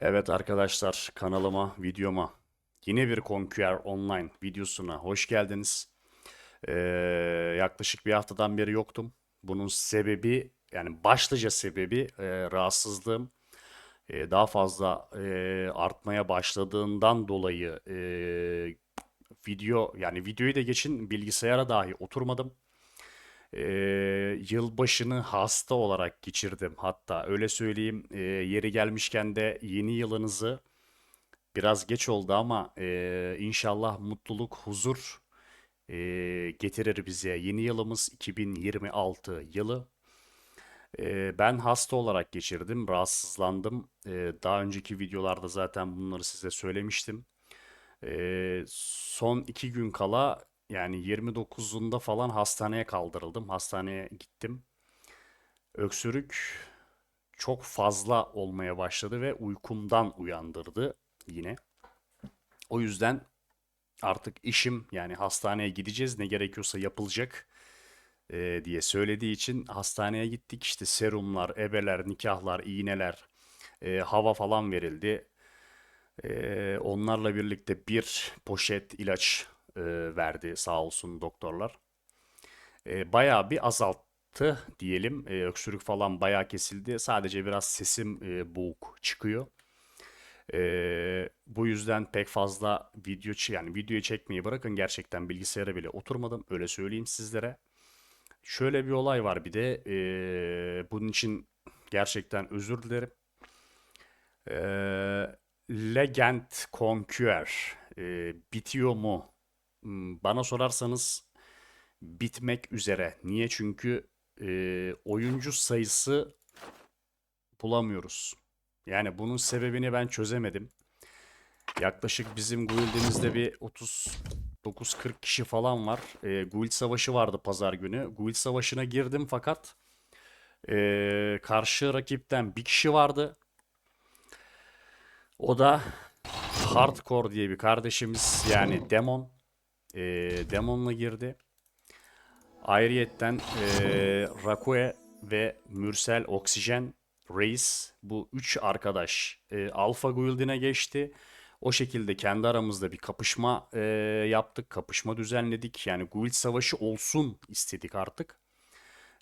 Evet arkadaşlar kanalıma, videoma yine bir Conquer Online videosuna hoş geldiniz. Ee, yaklaşık bir haftadan beri yoktum. Bunun sebebi yani başlıca sebebi e, rahatsızlığım e, daha fazla e, artmaya başladığından dolayı e, video yani videoyu da geçin bilgisayara dahi oturmadım. Ee, yılbaşını hasta olarak geçirdim hatta öyle söyleyeyim. Ee, yeri gelmişken de yeni yılınızı biraz geç oldu ama e, inşallah mutluluk, huzur e, getirir bize. Yeni yılımız 2026 yılı. Ee, ben hasta olarak geçirdim, rahatsızlandım. Ee, daha önceki videolarda zaten bunları size söylemiştim. Ee, son iki gün kala yani 29'unda falan hastaneye kaldırıldım. Hastaneye gittim. Öksürük çok fazla olmaya başladı ve uykumdan uyandırdı yine. O yüzden artık işim yani hastaneye gideceğiz ne gerekiyorsa yapılacak e, diye söylediği için hastaneye gittik. İşte serumlar, ebeler, nikahlar, iğneler, e, hava falan verildi. E, onlarla birlikte bir poşet ilaç e, verdi sağ olsun doktorlar. E, bayağı bir azalttı diyelim. E, öksürük falan bayağı kesildi. Sadece biraz sesim e, boğuk çıkıyor. E, bu yüzden pek fazla video yani videoyu çekmeyi bırakın gerçekten bilgisayara bile oturmadım. Öyle söyleyeyim sizlere. Şöyle bir olay var bir de e, bunun için gerçekten özür dilerim. E, Legend Conquer e, bitiyor mu? Bana sorarsanız bitmek üzere. Niye? Çünkü e, oyuncu sayısı bulamıyoruz. Yani bunun sebebini ben çözemedim. Yaklaşık bizim guildimizde bir 39-40 kişi falan var. E, guild savaşı vardı pazar günü. Guild savaşına girdim fakat e, karşı rakipten bir kişi vardı. O da Hardcore diye bir kardeşimiz yani Demon. E, Demon'la girdi. Ayrıyetten eee Rakue ve Mürsel Oksijen Reis bu üç arkadaş eee Alpha Guild'ine geçti. O şekilde kendi aramızda bir kapışma eee, yaptık, kapışma düzenledik. Yani Guild savaşı olsun istedik artık.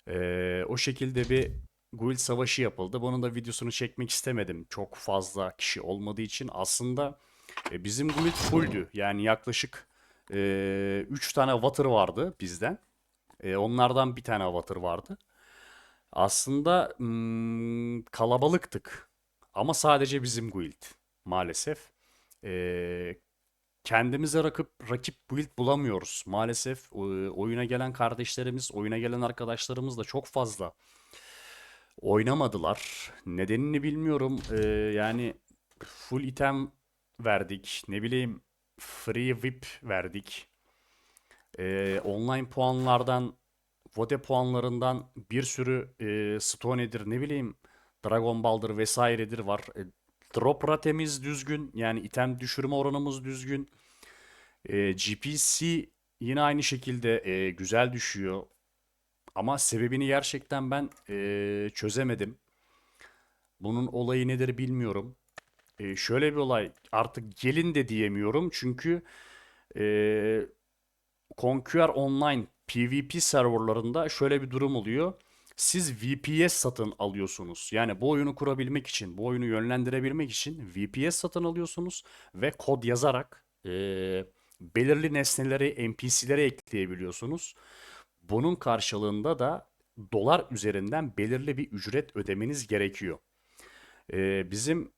Eee, o şekilde bir Guild savaşı yapıldı. Bunun da videosunu çekmek istemedim. Çok fazla kişi olmadığı için. Aslında e, bizim Guild fulldü. Yani yaklaşık 3 tane Water vardı bizden. E, onlardan bir tane Avatar vardı. Aslında hmm, kalabalıktık. Ama sadece bizim guild maalesef. E, kendimize rakip, rakip build bulamıyoruz. Maalesef e, oyuna gelen kardeşlerimiz, oyuna gelen arkadaşlarımız da çok fazla oynamadılar. Nedenini bilmiyorum. E, yani full item verdik. Ne bileyim free whip verdik. Ee, online puanlardan, Vote puanlarından bir sürü e, Stone'dir ne bileyim Dragon Ball'dır vesairedir var. E, drop ratemiz düzgün yani item düşürme oranımız düzgün. E, GPC yine aynı şekilde e, güzel düşüyor. Ama sebebini gerçekten ben e, çözemedim. Bunun olayı nedir bilmiyorum. E, şöyle bir olay artık gelin de diyemiyorum çünkü e, Conquer Online PvP serverlarında şöyle bir durum oluyor. Siz VPS satın alıyorsunuz. Yani bu oyunu kurabilmek için, bu oyunu yönlendirebilmek için VPS satın alıyorsunuz ve kod yazarak eee, belirli nesneleri, NPC'lere ekleyebiliyorsunuz. Bunun karşılığında da dolar üzerinden belirli bir ücret ödemeniz gerekiyor. Eee, bizim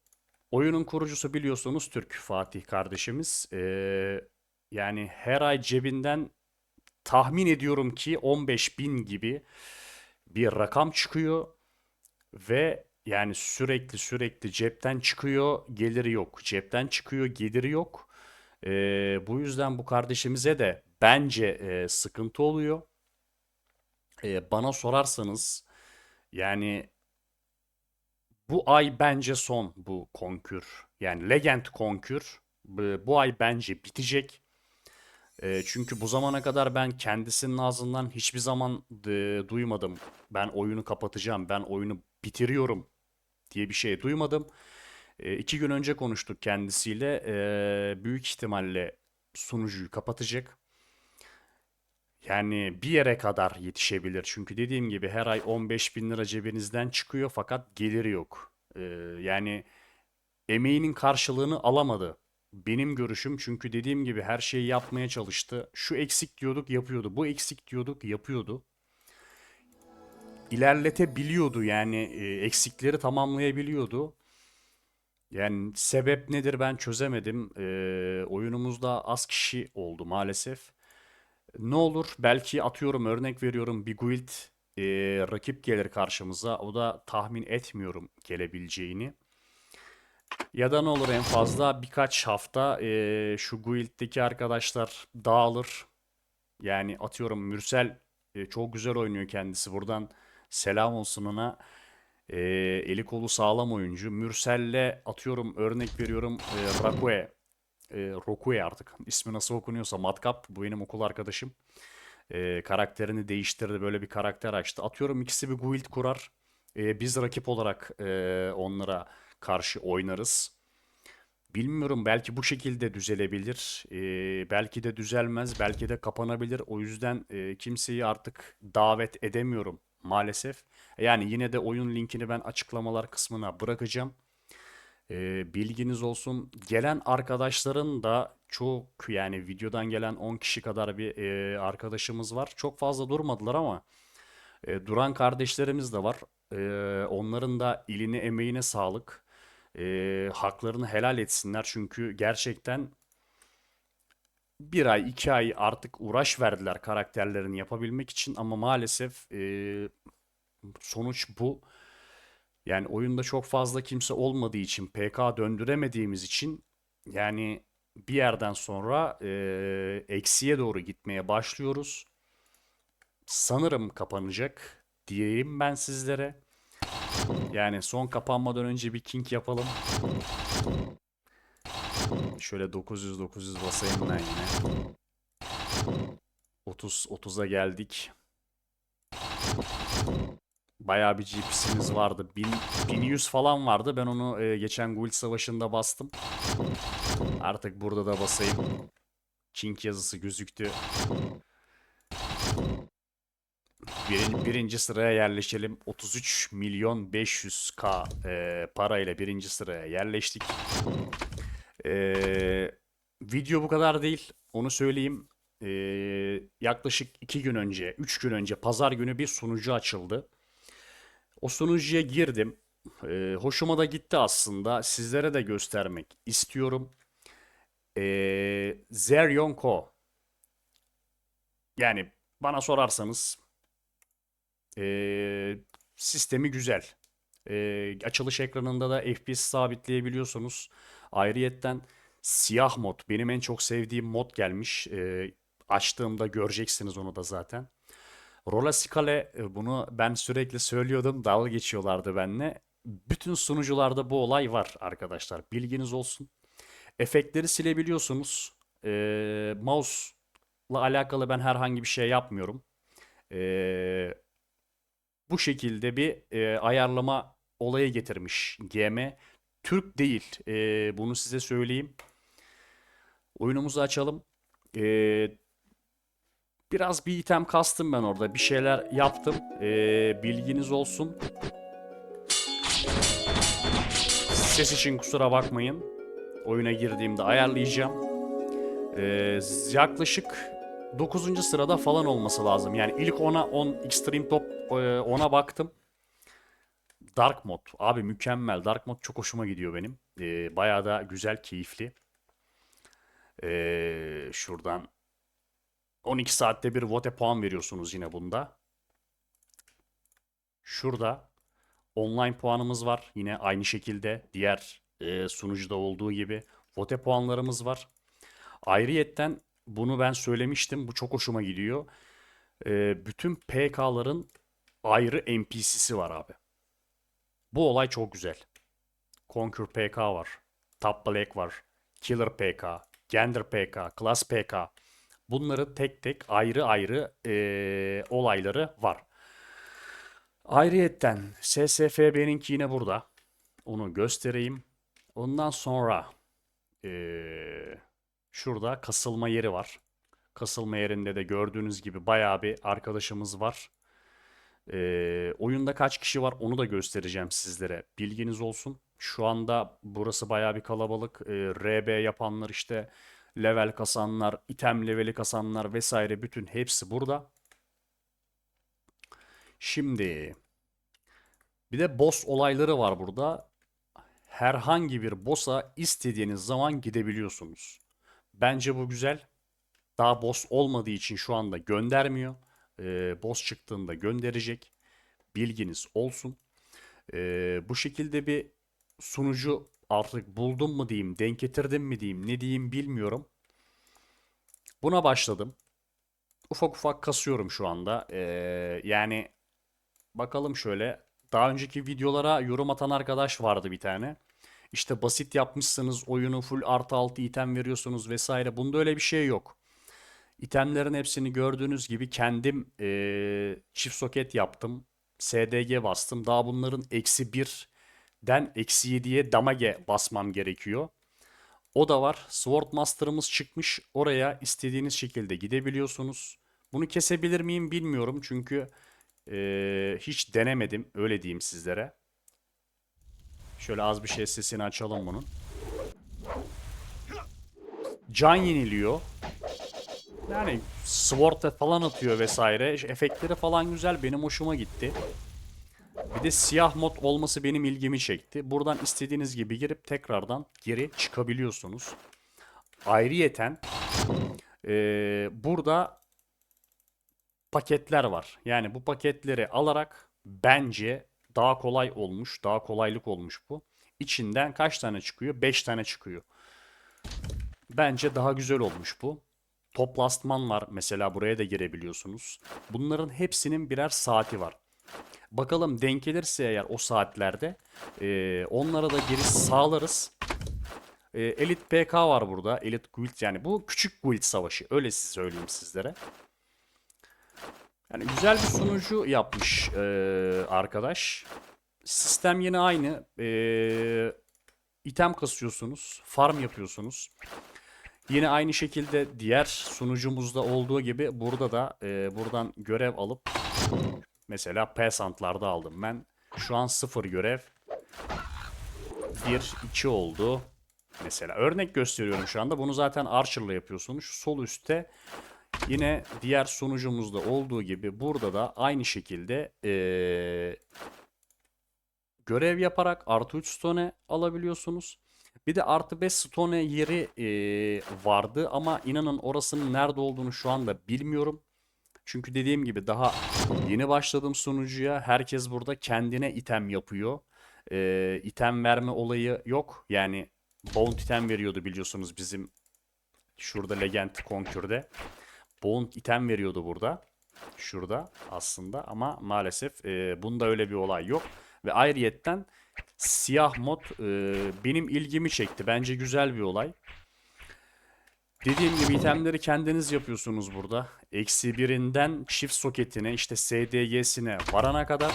oyunun kurucusu biliyorsunuz Türk Fatih kardeşimiz. Eee, yani her ay cebinden tahmin ediyorum ki 15 bin gibi bir rakam çıkıyor ve yani sürekli sürekli cepten çıkıyor, geliri yok. Cepten çıkıyor, geliri yok. Ee, bu yüzden bu kardeşimize de bence e, sıkıntı oluyor. Ee, bana sorarsanız yani bu ay bence son bu konkür. Yani Legend konkür bu, ay bence bitecek. E, çünkü bu zamana kadar ben kendisinin ağzından hiçbir zaman e, duymadım. Ben oyunu kapatacağım, ben oyunu bitiriyorum diye bir şey duymadım. E, iki gün önce konuştuk kendisiyle. E, büyük ihtimalle sunucuyu kapatacak. Yani bir yere kadar yetişebilir. Çünkü dediğim gibi her ay 15 bin lira cebinizden çıkıyor fakat geliri yok. E, yani emeğinin karşılığını alamadı. Benim görüşüm çünkü dediğim gibi her şeyi yapmaya çalıştı. Şu eksik diyorduk yapıyordu. Bu eksik diyorduk yapıyordu. İlerletebiliyordu yani e, eksikleri tamamlayabiliyordu. Yani sebep nedir ben çözemedim. E, oyunumuzda az kişi oldu maalesef. Ne olur belki atıyorum örnek veriyorum bir guild e, rakip gelir karşımıza. O da tahmin etmiyorum gelebileceğini. Ya da ne olur en fazla birkaç hafta e, şu guild'deki arkadaşlar dağılır. Yani atıyorum Mürsel e, çok güzel oynuyor kendisi. Buradan selam olsun ona. E, eli kolu sağlam oyuncu. Mürsel'le atıyorum örnek veriyorum e, Rakue. E, Rokue artık ismi nasıl okunuyorsa Matkap bu benim okul arkadaşım. E, karakterini değiştirdi böyle bir karakter açtı. Atıyorum ikisi bir guild kurar. E, biz rakip olarak e, onlara karşı oynarız. Bilmiyorum belki bu şekilde düzelebilir. Ee, belki de düzelmez. Belki de kapanabilir. O yüzden e, kimseyi artık davet edemiyorum maalesef. Yani yine de oyun linkini ben açıklamalar kısmına bırakacağım. Ee, bilginiz olsun. Gelen arkadaşların da çok yani videodan gelen 10 kişi kadar bir e, arkadaşımız var. Çok fazla durmadılar ama e, duran kardeşlerimiz de var. E, onların da iline emeğine sağlık. E, haklarını helal etsinler çünkü gerçekten bir ay iki ay artık uğraş verdiler karakterlerini yapabilmek için ama maalesef e, sonuç bu. Yani oyunda çok fazla kimse olmadığı için PK döndüremediğimiz için yani bir yerden sonra e, eksiye doğru gitmeye başlıyoruz. Sanırım kapanacak diyeyim ben sizlere. Yani son kapanmadan önce bir king yapalım. Şöyle 900 900 basayım ben yine. 30 30'a geldik. Bayağı bir GP'simiz vardı. 1000, 1100 falan vardı. Ben onu e, geçen Guild Savaşı'nda bastım. Artık burada da basayım. King yazısı gözüktü. Birinci, birinci sıraya yerleşelim. 33 milyon 500k e, parayla birinci sıraya yerleştik. E, video bu kadar değil. Onu söyleyeyim. E, yaklaşık 2 gün önce, 3 gün önce pazar günü bir sunucu açıldı. O sunucuya girdim. E, hoşuma da gitti aslında. Sizlere de göstermek istiyorum. E, Zeryonko. Yani bana sorarsanız ee, sistemi güzel. Ee, açılış ekranında da FPS sabitleyebiliyorsunuz. Ayrıyetten siyah mod benim en çok sevdiğim mod gelmiş. Ee, açtığımda göreceksiniz onu da zaten. Rola Scale bunu ben sürekli söylüyordum. Dalga geçiyorlardı benimle. Bütün sunucularda bu olay var arkadaşlar. Bilginiz olsun. Efektleri silebiliyorsunuz. Ee, mouse'la alakalı ben herhangi bir şey yapmıyorum. Ee, bu şekilde bir e, ayarlama olayı getirmiş GM. Türk değil. E, bunu size söyleyeyim. Oyunumuzu açalım. E, biraz bir item kastım ben orada. Bir şeyler yaptım. E, bilginiz olsun. Ses için kusura bakmayın. Oyuna girdiğimde ayarlayacağım. E, yaklaşık 9. sırada falan olması lazım. Yani ilk 10'a 10 Extreme Top 10'a baktım. Dark Mod. Abi mükemmel. Dark Mod çok hoşuma gidiyor benim. Ee, bayağı da güzel, keyifli. Ee, şuradan 12 saatte bir vote puan veriyorsunuz yine bunda. Şurada online puanımız var. Yine aynı şekilde diğer e, sunucuda olduğu gibi vote puanlarımız var. Ayrıyetten bunu ben söylemiştim. Bu çok hoşuma gidiyor. Ee, bütün PK'ların ayrı NPC'si var abi. Bu olay çok güzel. Conquer PK var. Top Black var. Killer PK. Gander PK. Class PK. Bunları tek tek ayrı ayrı e, olayları var. Ayrıyetten SSFB'ninki yine burada. Onu göstereyim. Ondan sonra eee, şurada kasılma yeri var. Kasılma yerinde de gördüğünüz gibi bayağı bir arkadaşımız var. Eee, oyunda kaç kişi var onu da göstereceğim sizlere. Bilginiz olsun. Şu anda burası bayağı bir kalabalık. Eee, RB yapanlar işte level kasanlar, item leveli kasanlar vesaire bütün hepsi burada. Şimdi bir de boss olayları var burada. Herhangi bir boss'a istediğiniz zaman gidebiliyorsunuz. Bence bu güzel. Daha boss olmadığı için şu anda göndermiyor. Ee, boss çıktığında gönderecek. Bilginiz olsun. Ee, bu şekilde bir sunucu artık buldum mu diyeyim, denk getirdim mi diyeyim, ne diyeyim bilmiyorum. Buna başladım. Ufak ufak kasıyorum şu anda. Ee, yani bakalım şöyle. Daha önceki videolara yorum atan arkadaş vardı bir tane. İşte basit yapmışsınız oyunu full artı altı item veriyorsunuz vesaire. Bunda öyle bir şey yok. İtemlerin hepsini gördüğünüz gibi kendim eee, çift soket yaptım. SDG bastım. Daha bunların eksi 1'den eksi 7'ye damage basmam gerekiyor. O da var. Sword Master'ımız çıkmış. Oraya istediğiniz şekilde gidebiliyorsunuz. Bunu kesebilir miyim bilmiyorum. Çünkü eee, hiç denemedim. Öyle diyeyim sizlere. Şöyle az bir şey sesini açalım bunun. Can yeniliyor. Yani sword falan atıyor vesaire. Efektleri falan güzel. Benim hoşuma gitti. Bir de siyah mod olması benim ilgimi çekti. Buradan istediğiniz gibi girip tekrardan geri çıkabiliyorsunuz. Ayrıyeten eee, burada paketler var. Yani bu paketleri alarak bence daha kolay olmuş, daha kolaylık olmuş bu. İçinden kaç tane çıkıyor? 5 tane çıkıyor. Bence daha güzel olmuş bu. Toplastman var mesela buraya da girebiliyorsunuz. Bunların hepsinin birer saati var. Bakalım denk gelirse eğer o saatlerde eee, onlara da giriş sağlarız. Eee, Elite PK var burada. Elite Guild yani bu küçük guild savaşı. Öyle size söyleyeyim sizlere. Yani güzel bir sunucu yapmış eee, arkadaş. Sistem yine aynı. Eee item kasıyorsunuz. Farm yapıyorsunuz. Yine aynı şekilde diğer sunucumuzda olduğu gibi burada da eee, buradan görev alıp mesela Peasant'larda aldım ben. Şu an sıfır görev. 1, 2 oldu. Mesela örnek gösteriyorum şu anda. Bunu zaten Archer'la yapıyorsunuz. Sol üstte Yine diğer sunucumuzda olduğu gibi burada da aynı şekilde eee, görev yaparak artı 3 stone alabiliyorsunuz. Bir de artı 5 stone yeri eee, vardı ama inanın orasının nerede olduğunu şu anda bilmiyorum. Çünkü dediğim gibi daha yeni başladım sunucuya. Herkes burada kendine item yapıyor. Eee item verme olayı yok. Yani bounty item veriyordu biliyorsunuz bizim şurada Legend Conquer'de. Bound item veriyordu burada. Şurada aslında ama maalesef e, bunda öyle bir olay yok. Ve ayrıyetten siyah mod e, benim ilgimi çekti. Bence güzel bir olay. Dediğim gibi itemleri kendiniz yapıyorsunuz burada. Eksi birinden çift soketine işte SDG'sine varana kadar.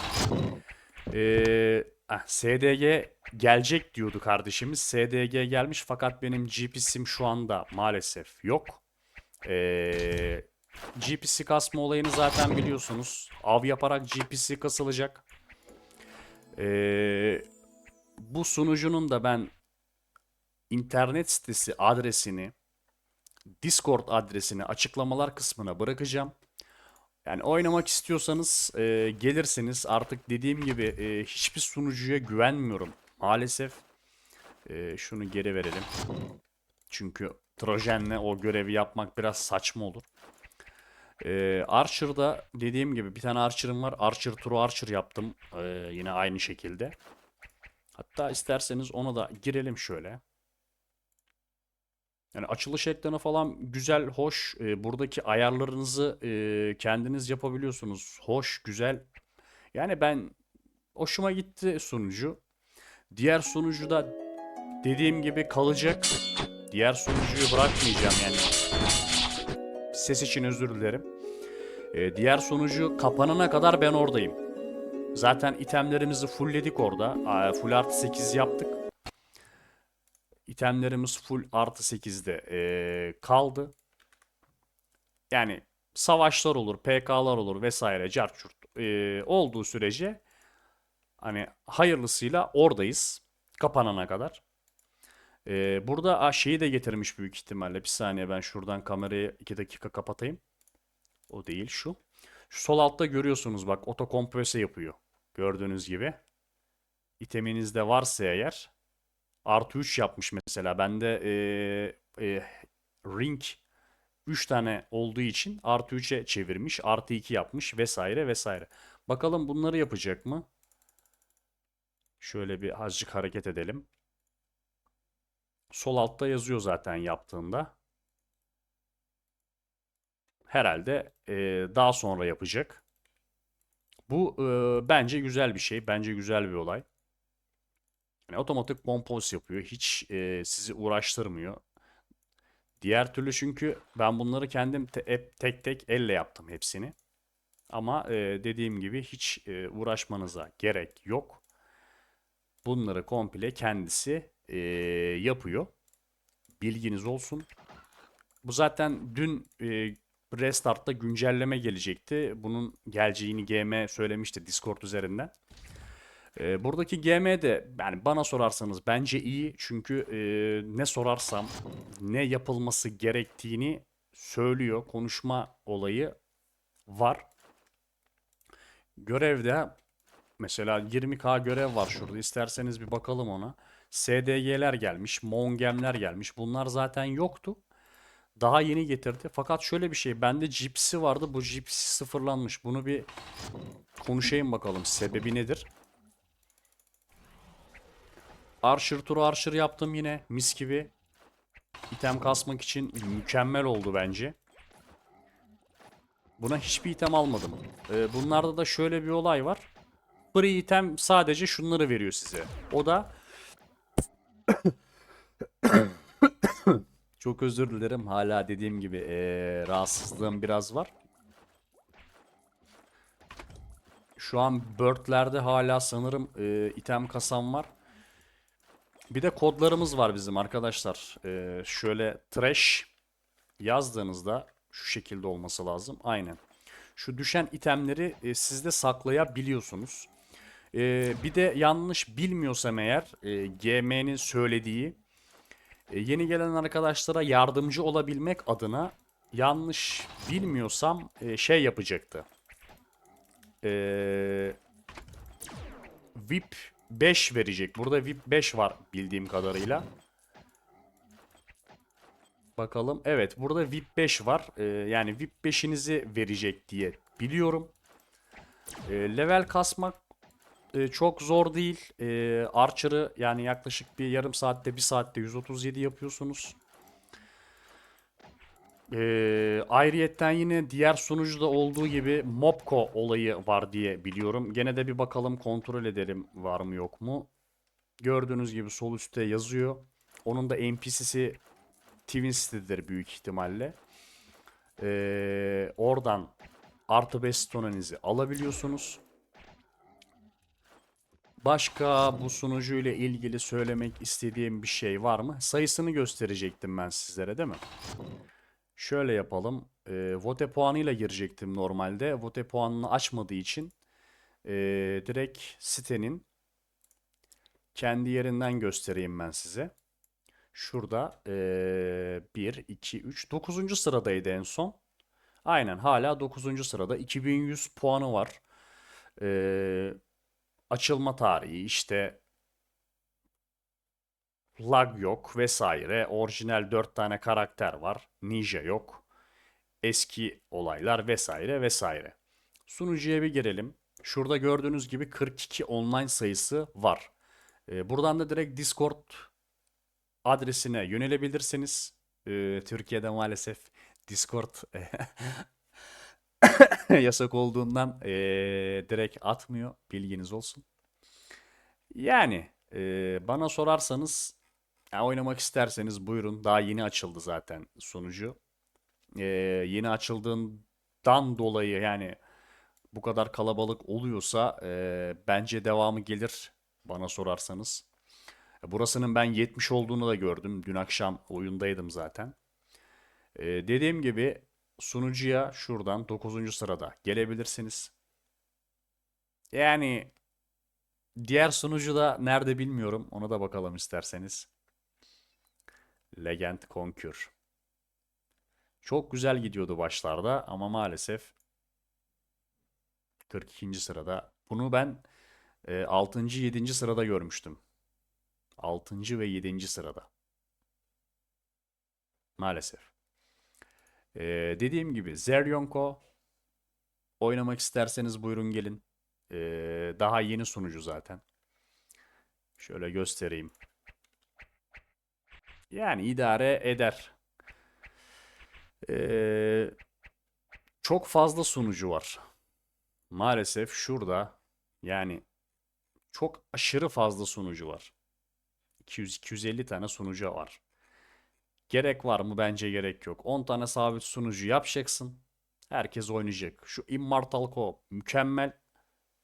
Ee, ah, SDG gelecek diyordu kardeşimiz. SDG gelmiş fakat benim GPS'im şu anda maalesef yok. Ee, GPC kasma olayını zaten biliyorsunuz. Av yaparak GPC kasılacak. Ee, bu sunucunun da ben internet sitesi adresini, Discord adresini açıklamalar kısmına bırakacağım. Yani oynamak istiyorsanız e, gelirsiniz. Artık dediğim gibi e, hiçbir sunucuya güvenmiyorum maalesef. E, şunu geri verelim. Çünkü Trojan'le o görevi yapmak biraz saçma olur. Ee, Archer'da dediğim gibi bir tane Archer'ım var. Archer True Archer yaptım. Ee, yine aynı şekilde. Hatta isterseniz ona da girelim şöyle. Yani açılış ekranı falan güzel, hoş. Ee, buradaki ayarlarınızı e, kendiniz yapabiliyorsunuz. Hoş, güzel. Yani ben hoşuma gitti sunucu. Diğer sunucu da dediğim gibi kalacak. Diğer sunucuyu bırakmayacağım yani. Ses için özür dilerim. Ee, diğer sunucu kapanana kadar ben oradayım. Zaten itemlerimizi fullledik orada. Full artı 8 yaptık. İtemlerimiz full artı 8'de eee, kaldı. Yani savaşlar olur, PK'lar olur vesaire, cart curt eee, olduğu sürece hani hayırlısıyla oradayız kapanana kadar. Eee, burada a, şeyi de getirmiş büyük ihtimalle. Bir saniye ben şuradan kamerayı 2 dakika kapatayım. O değil şu. Şu sol altta görüyorsunuz bak otokomprese yapıyor. Gördüğünüz gibi. İteminizde varsa eğer artı 3 yapmış mesela. Bende eee, eee, ring 3 tane olduğu için artı 3'e çevirmiş. Artı 2 yapmış vesaire vesaire. Bakalım bunları yapacak mı? Şöyle bir azıcık hareket edelim. Sol altta yazıyor zaten yaptığında. Herhalde eee, daha sonra yapacak. Bu eee, bence güzel bir şey. Bence güzel bir olay. Yani otomatik kompos yapıyor. Hiç eee, sizi uğraştırmıyor. Diğer türlü çünkü ben bunları kendim te- tek tek elle yaptım hepsini. Ama eee, dediğim gibi hiç eee, uğraşmanıza gerek yok. Bunları komple kendisi eee, yapıyor. Bilginiz olsun. Bu zaten dün e, Restart'ta güncelleme gelecekti. Bunun geleceğini GM söylemişti Discord üzerinden. E, buradaki GM de yani bana sorarsanız bence iyi. Çünkü e, ne sorarsam ne yapılması gerektiğini söylüyor. Konuşma olayı var. Görevde mesela 20k görev var şurada. İsterseniz bir bakalım ona. SDG'ler gelmiş, Mongemler gelmiş. Bunlar zaten yoktu. Daha yeni getirdi. Fakat şöyle bir şey. Bende Gypsy vardı. Bu Gypsy sıfırlanmış. Bunu bir konuşayım bakalım. Sebebi nedir? Archer turu Archer yaptım yine. Mis gibi. İtem kasmak için mükemmel oldu bence. Buna hiçbir item almadım. Ee, bunlarda da şöyle bir olay var. Free item sadece şunları veriyor size. O da Çok özür dilerim. Hala dediğim gibi eee, rahatsızlığım biraz var. Şu an Bird'lerde hala sanırım eee, item kasam var. Bir de kodlarımız var bizim arkadaşlar. Eee, şöyle trash yazdığınızda şu şekilde olması lazım. Aynen. Şu düşen itemleri e, sizde saklayabiliyorsunuz. Eee, bir de yanlış bilmiyorsam eğer e, GM'nin söylediği e, yeni gelen arkadaşlara yardımcı olabilmek adına yanlış bilmiyorsam e, şey yapacaktı. E, VIP 5 verecek. Burada VIP 5 var bildiğim kadarıyla. Bakalım. Evet burada VIP 5 var. E, yani VIP 5'inizi verecek diye biliyorum. E, level kasmak e, çok zor değil. E, Archer'ı yani yaklaşık bir yarım saatte bir saatte 137 yapıyorsunuz. E, ayrıyetten yine diğer sunucuda olduğu gibi Mopco olayı var diye biliyorum. Gene de bir bakalım kontrol edelim var mı yok mu. Gördüğünüz gibi sol üstte yazıyor. Onun da NPC'si Twin City'dir büyük ihtimalle. E, oradan artı 5 stonenizi alabiliyorsunuz. Başka bu sunucu ile ilgili söylemek istediğim bir şey var mı? Sayısını gösterecektim ben sizlere değil mi? Şöyle yapalım. E, vote puanıyla girecektim normalde. Vote puanını açmadığı için e, direkt sitenin kendi yerinden göstereyim ben size. Şurada e, 1, 2, 3, 9. sıradaydı en son. Aynen hala 9. sırada. 2100 puanı var. Eee açılma tarihi işte lag yok vesaire. Orijinal 4 tane karakter var. Ninja yok. Eski olaylar vesaire vesaire. Sunucuya bir girelim. Şurada gördüğünüz gibi 42 online sayısı var. Ee, buradan da direkt Discord adresine yönelebilirsiniz. Ee, Türkiye'de maalesef Discord yasak olduğundan eee, direkt atmıyor. Bilginiz olsun. Yani bana sorarsanız ya oynamak isterseniz buyurun. Daha yeni açıldı zaten sunucu. Eee, yeni açıldığından dolayı yani bu kadar kalabalık oluyorsa eee, bence devamı gelir bana sorarsanız. Burasının ben 70 olduğunu da gördüm. Dün akşam oyundaydım zaten. Ee, dediğim gibi sunucuya şuradan 9. sırada gelebilirsiniz. Yani diğer sunucu da nerede bilmiyorum. Ona da bakalım isterseniz. Legend Conquer. Çok güzel gidiyordu başlarda ama maalesef 42. sırada. Bunu ben e, 6. 7. sırada görmüştüm. 6. ve 7. sırada. Maalesef. E, dediğim gibi Zeryonko oynamak isterseniz buyurun gelin. E, daha yeni sunucu zaten. Şöyle göstereyim. Yani idare eder. Ee, çok fazla sunucu var. Maalesef şurada yani çok aşırı fazla sunucu var. 200-250 tane sunucu var. Gerek var mı? Bence gerek yok. 10 tane sabit sunucu yapacaksın. Herkes oynayacak. Şu Immortal Co mükemmel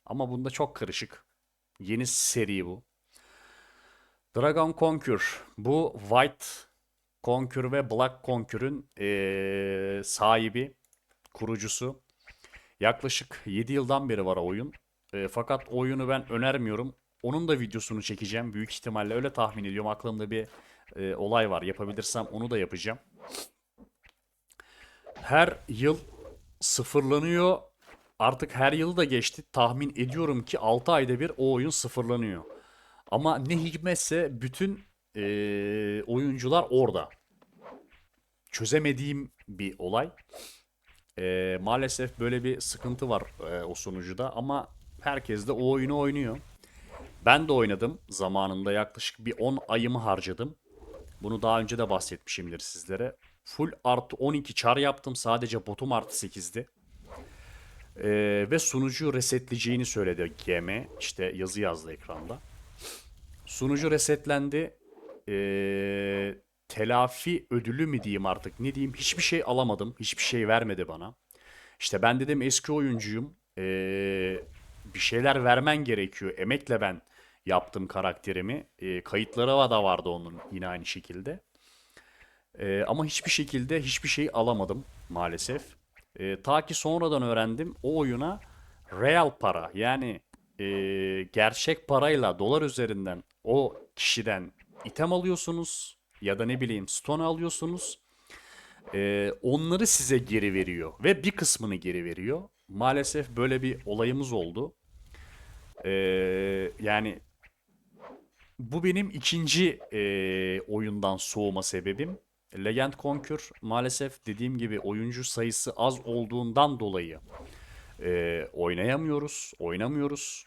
ama bunda çok karışık. Yeni seri bu. Dragon Conquer. Bu White Conquer ve Black Conquer'ün eee, sahibi, kurucusu. Yaklaşık 7 yıldan beri var o oyun. Eee, fakat oyunu ben önermiyorum. Onun da videosunu çekeceğim. Büyük ihtimalle öyle tahmin ediyorum. Aklımda bir eee, olay var. Yapabilirsem onu da yapacağım. Her yıl sıfırlanıyor. Artık her yıl da geçti. Tahmin ediyorum ki 6 ayda bir o oyun sıfırlanıyor. Ama ne hikmetse bütün eee, oyuncular orada. Çözemediğim bir olay. Eee, maalesef böyle bir sıkıntı var eee, o sunucuda ama herkes de o oyunu oynuyor. Ben de oynadım zamanında yaklaşık bir 10 ayımı harcadım. Bunu daha önce de bahsetmişimdir sizlere. Full artı 12 çar yaptım sadece botum artı 8'di. Eee, ve sunucuyu resetleyeceğini söyledi GM. İşte yazı yazdı ekranda. Sunucu resetlendi. Ee, telafi ödülü mü diyeyim artık ne diyeyim hiçbir şey alamadım. Hiçbir şey vermedi bana. İşte ben dedim eski oyuncuyum. Ee, bir şeyler vermen gerekiyor. Emekle ben yaptım karakterimi. Ee, kayıtları da vardı onun yine aynı şekilde. Ee, ama hiçbir şekilde hiçbir şey alamadım maalesef. Ee, ta ki sonradan öğrendim o oyuna real para yani e, gerçek parayla dolar üzerinden o kişiden item alıyorsunuz ya da ne bileyim stone alıyorsunuz. Ee, onları size geri veriyor ve bir kısmını geri veriyor. Maalesef böyle bir olayımız oldu. Ee, yani bu benim ikinci e, oyundan soğuma sebebim. Legend Conquer maalesef dediğim gibi oyuncu sayısı az olduğundan dolayı e, oynayamıyoruz, oynamıyoruz.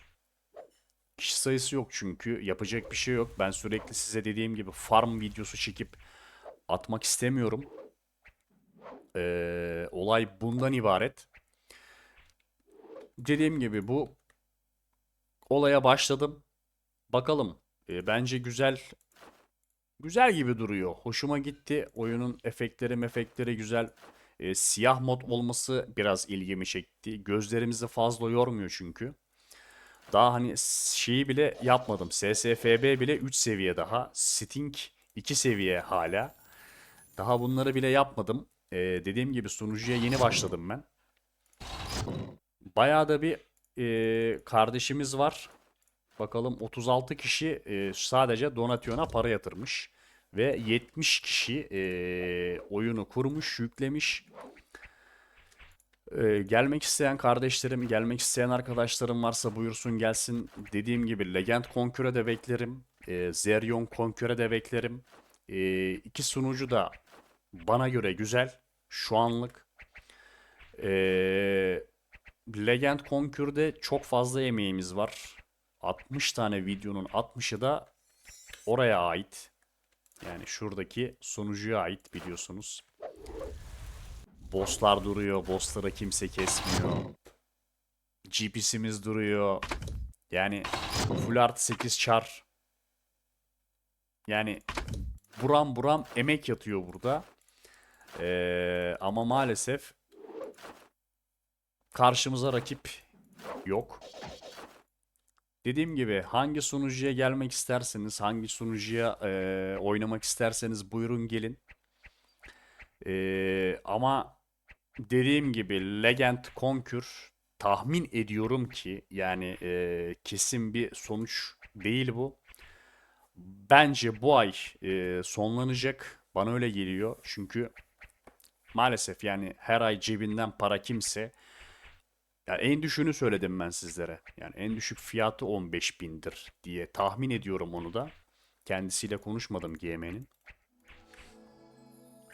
Kişi sayısı yok çünkü yapacak bir şey yok. Ben sürekli size dediğim gibi farm videosu çekip atmak istemiyorum. Ee, olay bundan ibaret. Dediğim gibi bu olaya başladım. Bakalım. Ee, bence güzel güzel gibi duruyor. Hoşuma gitti. Oyunun efektleri mefektleri güzel. Ee, siyah mod olması biraz ilgimi çekti. Gözlerimizi fazla yormuyor çünkü. Daha hani şeyi bile yapmadım. SSFB bile 3 seviye daha. Sting 2 seviye hala. Daha bunları bile yapmadım. Ee, dediğim gibi sunucuya yeni başladım ben. Bayağı da bir e, kardeşimiz var. Bakalım 36 kişi e, sadece donasyona para yatırmış. Ve 70 kişi e, oyunu kurmuş, yüklemiş. Ee, gelmek isteyen kardeşlerim, gelmek isteyen arkadaşlarım varsa buyursun gelsin. Dediğim gibi Legend Conquer'e de beklerim. Ee, Zerion Conquer'e de beklerim. Ee, iki sunucu da bana göre güzel. Şu anlık. Ee, Legend Conquer'de çok fazla emeğimiz var. 60 tane videonun 60'ı da oraya ait. Yani şuradaki sunucuya ait biliyorsunuz. Bosslar duruyor. Bossları kimse kesmiyor. GPS'imiz duruyor. Yani full artı 8 çar. Yani buram buram emek yatıyor burada. Ee, ama maalesef karşımıza rakip yok. Dediğim gibi hangi sunucuya gelmek isterseniz, hangi sunucuya eee, oynamak isterseniz buyurun gelin. Eee, ama dediğim gibi Legend Conquer tahmin ediyorum ki yani eee, kesin bir sonuç değil bu. Bence bu ay eee, sonlanacak. Bana öyle geliyor. Çünkü maalesef yani her ay cebinden para kimse yani en düşüğünü söyledim ben sizlere. Yani en düşük fiyatı 15 bindir diye tahmin ediyorum onu da. Kendisiyle konuşmadım GM'nin.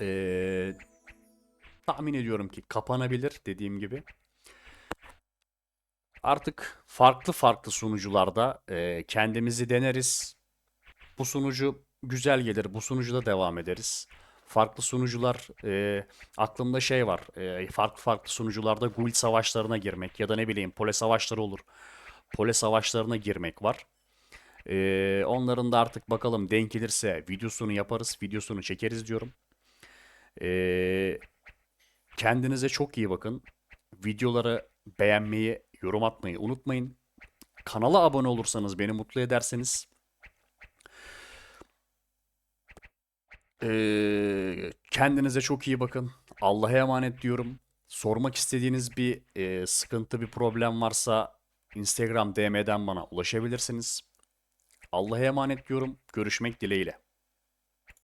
Ee, tahmin ediyorum ki kapanabilir dediğim gibi. Artık farklı farklı sunucularda e, kendimizi deneriz. Bu sunucu güzel gelir, bu sunucuda devam ederiz. Farklı sunucular, e, aklımda şey var. e, farklı farklı sunucularda guild savaşlarına girmek ya da ne bileyim pole savaşları olur. Pole savaşlarına girmek var. E, onların da artık bakalım denk gelirse videosunu yaparız, videosunu çekeriz diyorum. E, kendinize çok iyi bakın. Videoları beğenmeyi, yorum atmayı unutmayın. Kanala abone olursanız beni mutlu ederseniz Kendinize çok iyi bakın. Allah'a emanet diyorum. Sormak istediğiniz bir e, sıkıntı, bir problem varsa Instagram DM'den bana ulaşabilirsiniz. Allah'a emanet diyorum. Görüşmek dileğiyle.